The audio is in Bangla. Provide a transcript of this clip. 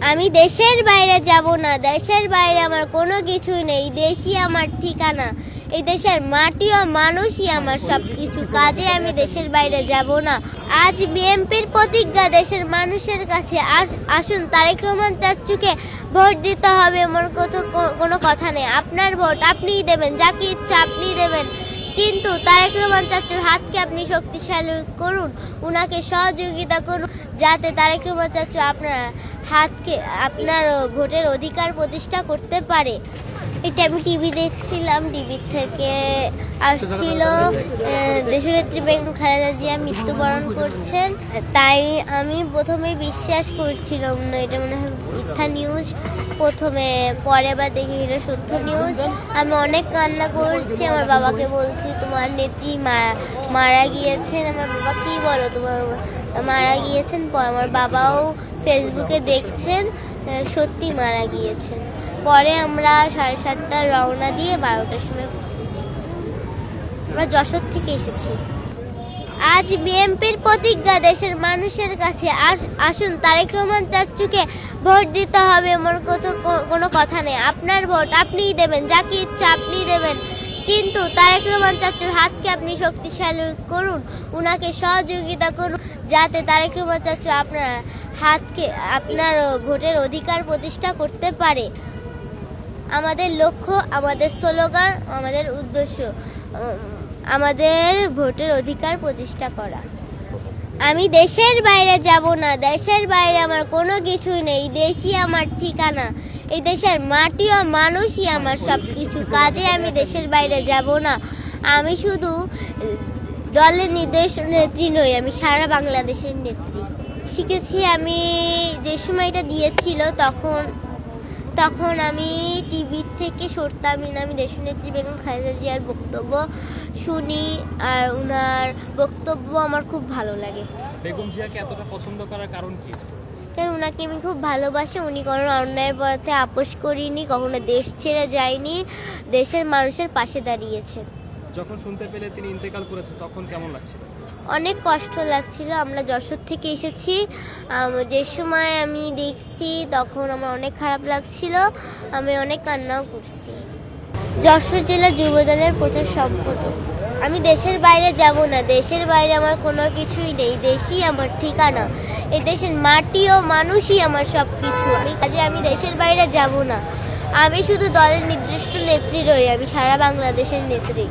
আমি দেশের বাইরে যাব না, দেশের বাইরে আমার কোনো কিছু নেই দেশই আমার ঠিকানা, এই দেশের মাটি ও মানুষই আমার সব কিছু কাজে আমি দেশের বাইরে যাব না। আজ বিএনপির প্রতিজ্ঞা, দেশের মানুষের কাছে আস- আসুন, তারেক রহমান চাচ্চুকে ভোট দিতে হবে কোথাও কোনো কথা নেই। আপনার ভোট আপনিই দেবেন, যাকে ইচ্ছা আপনিই দেবেন। কিন্তু তারেক রহমান চাচুর হাতকে আপনি শক্তিশালী করুন, উনাকে সহযোগিতা করুন, যাতে তারেক রহমান চাচু আপনার হাতকে, আপনার ভোটের অধিকার প্রতিষ্ঠা করতে পারে। এটা আমি টিভি দেখছিলাম, টিভি থেকে আসছিল দেশনেত্রী বেগম খালেদা জিয়া মৃত্যুবরণ করছেন। তাই আমি প্রথমে বিশ্বাস করছিলাম না, এটা মনে হয় মিথ্যা নিউজ প্রথমে, পরে আবার দেখি এটা সত্য নিউজ আমি অনেক কান্না করছি, আমার বাবাকে বলছি, তোমার নেত্রী মারা মারা গিয়েছেন। আমার বাবা, কি বলো তোমার? মারা গিয়েছেন? পর আমার বাবাও ফেসবুকে দেখছেন সত্যি মারা গিয়েছেন। পরে আমরা সাড়ে সাতটা রওনা দিয়ে বারোটার সময় পৌঁছেছি। আমরা যশোর থেকে এসেছি। আজ বিএনপির প্রতিজ্ঞা, দেশের মানুষের কাছে আস- আসুন, তারেক রহমান চাচ্চুকে ভোট দিতে হবে এমন কোনো কথা নেই। আপনার ভোট আপনিই দেবেন, যাকে ইচ্ছা আপনিই দেবেন। কিন্তু তারেক রহমান চাচ্চুর হাতকে আপনি শক্তিশালী করুন, উনাকে সহযোগিতা করুন, যাতে তারেক রহমান চাচ্চু আপনার হাতকে আপনার ভোটের অধিকার প্রতিষ্ঠা করতে পারে। আমাদের লক্ষ্য, আমাদের স্লোগান, আমাদের উদ্দেশ্য আমাদের ভোটের অধিকার প্রতিষ্ঠা করা। আমি দেশের বাইরে যাব না, দেশের বাইরে আমার কোনো কিছু নেই দেশই আমার ঠিকানা, এই দেশের মাটি ও মানুষই আমার সব কিছু কাজে আমি দেশের বাইরে যাব না। আমি শুধু দলের নির্দেশ, নেত্রী নই, আমি সারা বাংলাদেশের নেত্রী। শিখেছি আমি যে সময়টা দিয়েছিল তখন তখন আমি টিভির থেকে সরতামই না আমি দেশনেত্রী বেগম খালেদা জিয়ার বক্তব্য শুনি আর ওনার বক্তব্য আমার খুব ভালো লাগে। বেগম জিয়াকে এতটা পছন্দ করার কারণ কি? কারণ ওনাকে আমি খুব ভালোবাসি উনি কোনো অন্যায়ের পথে আপোষ করিনি কখনো দেশ ছেড়ে যায়নি দেশের মানুষের পাশে দাঁড়িয়েছেন। যখন শুনতে পেলে তিনি ইন্তেকাল করেছেন, তখন কেমন লাগছিল? অনেক কষ্ট লাগছিল। আমরা যশোর থেকে এসেছি। যে সময় আমি দেখছি, তখন আমার অনেক খারাপ লাগছিল। আমি অনেক কান্নাও করছি। যশোর জেলা যুবদলের প্রচার সম্পাদক। আমি দেশের বাইরে যাব না। দেশের বাইরে আমার কোনো কিছুই নেই। দেশই আমার ঠিকানা। এই দেশের মাটি ও মানুষই আমার সব কিছু আমি কাজে আমি দেশের বাইরে যাব না। আমি শুধু দলের নির্দিষ্ট নেত্রী রই। আমি সারা বাংলাদেশের নেত্রী।